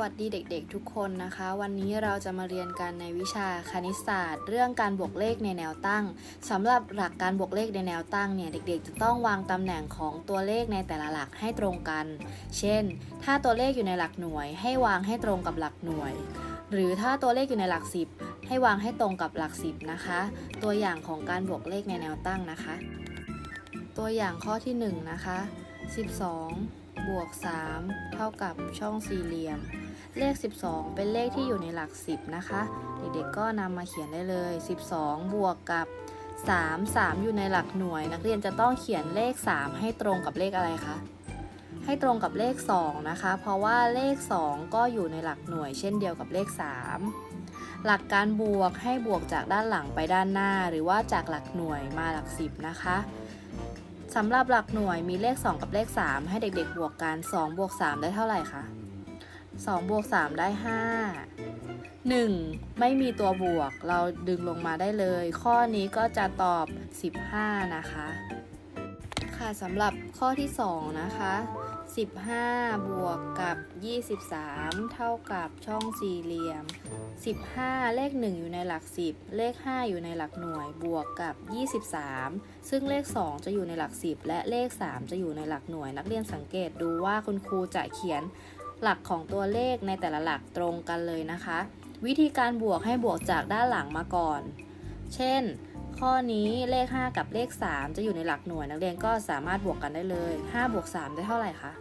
วัสดีเด็กๆทุกคนนะคะ วันนี้เราจะมาเรียนกันในวิชาคณิตศาสตร์ เรื่องการบวกเลขในแนวตั้งสำหรับหลักการบวกเลขในแนวตั้งเนี่ยเด็กๆ จะต้องวางตำแหน่งของตัวเลขในแต่ละหลักให้ตรงกัน เช่น ถ้าตัวเลขอยู่ในหลักหน่วย ให้วางให้ตรงกับหลักหน่วย หรือถ้าตัวเลขอยู่ในหลักสิบให้วางให้ตรงกับหลักสิบนะคะ ตัวอย่างของการบวกเลขในแนวตั้งนะคะ ตัวอย่างข้อที่หนึ่งนะคะ12 บวก 3 เท่ากับช่องสี่เหลี่ยม เลข 12 เป็นเลขที่อยู่ในหลัก 10 นะคะ เด็กๆก็นำมาเขียนได้เลย 12 บวกกับ 3 3 อยู่ในหลักหน่วย นักเรียนจะต้องเขียนเลข 3 ให้ตรงกับเลขอะไรคะ ให้ตรงกับเลข 2 นะคะ เพราะว่าเลข 2 ก็อยู่ในหลักหน่วย เช่นเดียวกับเลข 3 หลักการบวกให้บวกจากด้านหลังไปด้านหน้า หรือว่าจากหลักหน่วยมาหลัก 10 นะคะ สำหรับหลักหน่วยมีเลข 2 กับเลข 3 ให้เด็กๆ บวกกัน 2 บวก 3 ได้เท่าไหร่คะ 2 บวก 3 ได้ 5 1 ไม่มีตัวบวก เราดึงลงมาได้เลย ข้อนี้ก็จะตอบ 15 นะคะ ค่ะสำหรับข้อที่ 2 นะคะ 15 บวกกับ 23 เท่ากับช่องสี่เหลี่ยม 15 เลข 1 อยู่ในหลัก 10 เลข 5 อยู่ในหลักหน่วยบวกกับ 23 ซึ่งเลข 2 จะอยู่ในหลัก 10 และเลข 3 จะอยู่ในหลักหน่วย นักเรียนสังเกตดูว่าคุณครูจะเขียนหลักของตัวเลขในแต่ละหลักตรงกันเลยนะคะ วิธีการบวกให้บวกจากด้านหลังมาก่อน เช่น ข้อนี้เลข 5 กับเลข 3 จะอยู่ในหลักหน่วยนักเรียนก็สามารถบวกกันได้เลย5บวก3ได้เท่าไหร่คะ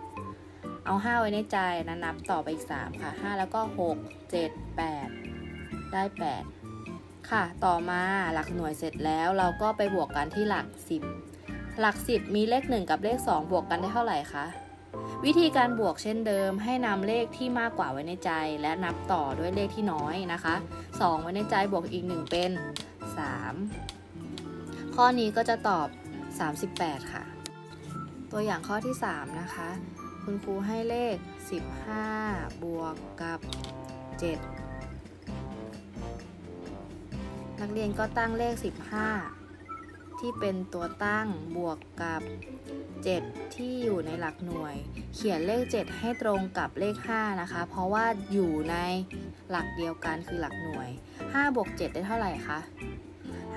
เอา 5 ไว้ในใจนะนับต่อไปอีก 3 ค่ะ 5 แล้วก็ 6 7 8 ได้ 8 ค่ะ ต่อมาหลักหน่วยเสร็จแล้วเราก็ไปบวกกันที่หลัก 10 หลัก 10 มีเลข 1 กับเลข 2 บวกกันได้เท่าไหร่คะวิธีการบวกเช่นเดิมให้นำเลขที่มากกว่าไว้ในใจ และนับต่อด้วยเลขที่น้อยนะคะ 2 ไว้ในใจบวกอีก 1 เป็น 3 ข้อนี้ก็จะตอบ 38 ค่ะ ตัวอย่างข้อที่ 3 นะคะ คุณครูให้เลข 15 บวกกับ 7 นักเรียนก็ตั้งเลข 15 ที่เป็นตัวตั้งบวกกับ 7 ที่อยู่ในหลักหน่วย เขียนเลข 7 ให้ตรงกับเลข 5 นะคะ เพราะว่าอยู่ในหลักเดียวกันคือหลักหน่วย 5 บวก 7 ได้เท่าไหร่คะ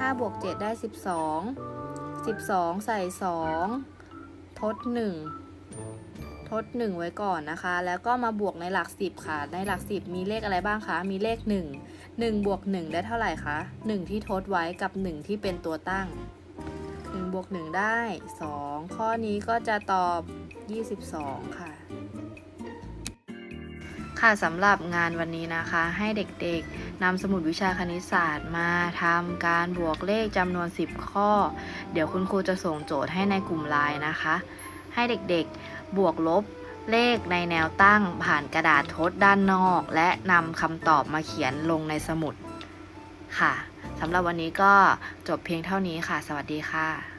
5บวก7ได้ 12 12 ใส่ 2 ทด 1 ทด 1 ไว้ก่อนนะคะ แล้วก็มาบวกในหลัก 10 ค่ะ ในหลัก 10 มีเลขอะไรบ้างคะ มีเลข 1 1บวก1ได้เท่าไหร่คะ 1 ที่ทดไว้กับ 1 ที่เป็นตัวตั้ง1บวก1ได้ 2 ข้อนี้ก็จะตอบ 22 ค่ะ ค่ะสำหรับงานวันนี้นะคะ ให้เด็กๆนำสมุดวิชาคณิตศาสตร์มาทำการบวกเลขจำนวน 10 ข้อ เดี๋ยวคุณครูจะส่งโจทย์ให้ในกลุ่มไลน์นะคะ ให้เด็กๆบวกลบเลขในแนวตั้งผ่านกระดาษทดด้านนอก และนำคำตอบมาเขียนลงในสมุดค่ะสำหรับวันนี้ก็จบเพียงเท่านี้ค่ะ สวัสดีค่ะ